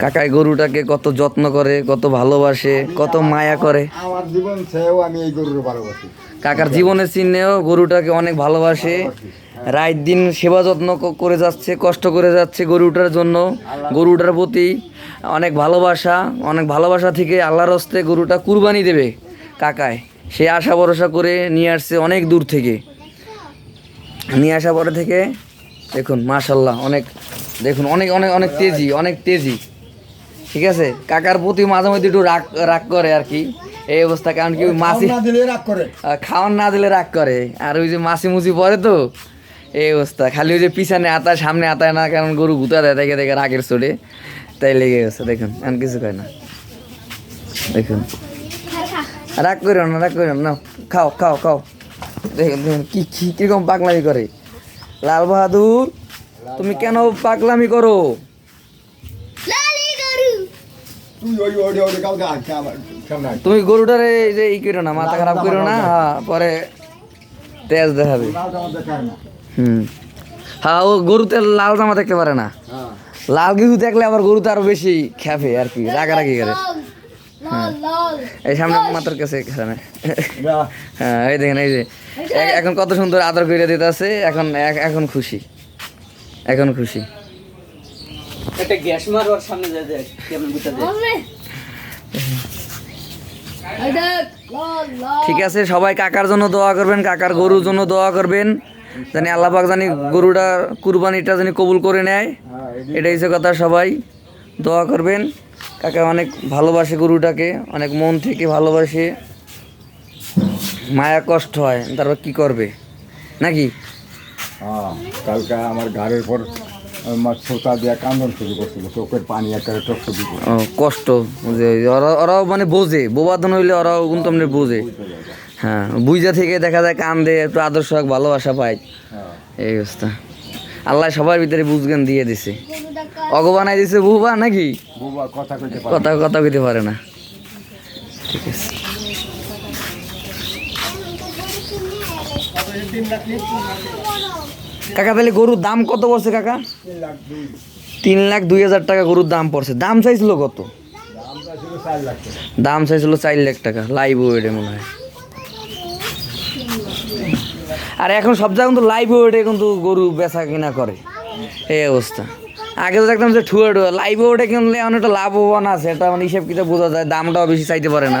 কাকাই গরুটাকে কত যত্ন করে কত ভালোবাসে কত মায়া করে। আমার জীবন চেয়েও আমি এই গরুর ভালোবাসি। কাকার জীবনের চিহ্নেও গরুটাকে অনেক ভালোবাসে। রাত দিন সেবা যত্ন করে যাচ্ছে কষ্ট করে যাচ্ছে গরুটার জন্য। গরুটার প্রতি অনেক ভালোবাসা অনেক ভালোবাসা থেকে আল্লাহর হস্তে গরুটা কুরবানি দেবে কাকায়। সে আশা ভরসা করে নিয়ে আসছে অনেক দূর থেকে। নিয়ে আসা পরে থেকে দেখুন মাশাল্লাহ অনেক দেখুন অনেক অনেক অনেক তেজি অনেক তেজি। ঠিক আছে? কাকার প্রতি মাঝে মধ্যে একটু রাগ রাগ করে আর কি। এই অবস্থা কারণ কি মাছি খাওয়ান না দিলে রাগ করে। আর ওই যে মাছি মুছি পরে তো এই অবস্থা। খালি ওই যে পিছনে আতায় সামনে আতায় না কারণ গরু গুতা দেয় দেখে দেখে রাগের চড়ে তাই লেগে গেছে দেখুন এখন কিছু কয় না। দেখুন। রাগ করো না রাগ করো না খাও খাও খাও। দেখুন দেখুন কি কি কীরকম পাগলামি করে। লাল বাহাদুর। তুমি কেন পাগলামি করো। তুমি গরুটারে এই যে ই করো না মাথা খারাপ করো না হ্যাঁ পরে তেজ দেখাবে। লাল জামা দেখায় না। হুম। হ্যাঁ ও গরুতে লাল জামা দেখতে পারে না। হ্যাঁ। লাল কিছু দেখলে আবার গরুতে আরও বেশি খেপে আর কি রাগারাগি করে। এই সামনে মাথার কাছে এখানে। হ্যাঁ এই দেখেন এই যে এখন কত সুন্দর আদর করে দিতে আছে এখন এখন খুশি। এখন খুশি। একটা গ্যাস মারোর সামনে যা দেখ কেমন গুতা ঠিক আছে সবাই কাকার জন্য দোয়া করবেন কাকার গরুর জন্য দোয়া করবেন। জানি আল্লাহ পাক জানি গরুটা কুরবানিটা জানি কবুল করে নেয়। এটাই হচ্ছে কথা সবাই দোয়া করবেন। কাকা অনেক ভালোবাসে গরুটাকে অনেক মন থেকে ভালোবাসে। মায়া কষ্ট হয় তারপর কি করবে? নাকি? হ্যাঁ কালকে আমার ঘরের পর ছোটা দিয়ে কান্দন শুরু করছিল চোখের পানি একেবারে টক ও, কষ্ট যে ওরা ওরাও মানে বোঝে বোবাদন হইলে ওরাও কিন্তু এমনি বোঝে। হ্যাঁ বুঝা থেকে দেখা যায় কান্দে একটু আদর্শ ভালোবাসা পায়। হ্যাঁ। এই অবস্থা। আল্লাহ সবার ভিতরে বুঝগান দিয়ে দিছে। অগবানাই দিছে বুবা নাকি? কথা কথা কইতে পারে না। ঠিক আছে। কাকা, তাহলে গরুর দাম কত পড়ছে কাকা? তিন লাখ দুই হাজার টাকা গরুর দাম পড়ছে। দাম চাইছিল কত? দাম চাইছিল চার লাখ টাকা। লাইভ ওয়েটে মনে হয়। আর এখন সব জায়গায় কিন্তু লাইভ ওয়েটে কিন্তু গরু বেচা কিনা করে। এই অবস্থা। আগে তো দেখতাম যে ঠুয়া ঠুয়া। লাইভ ওয়েটে কিনলে অনেকটা লাভবান আছে। এটা মানে হিসেব কিতাব বোঝা যায়। দামটাও বেশি চাইতে পারে না।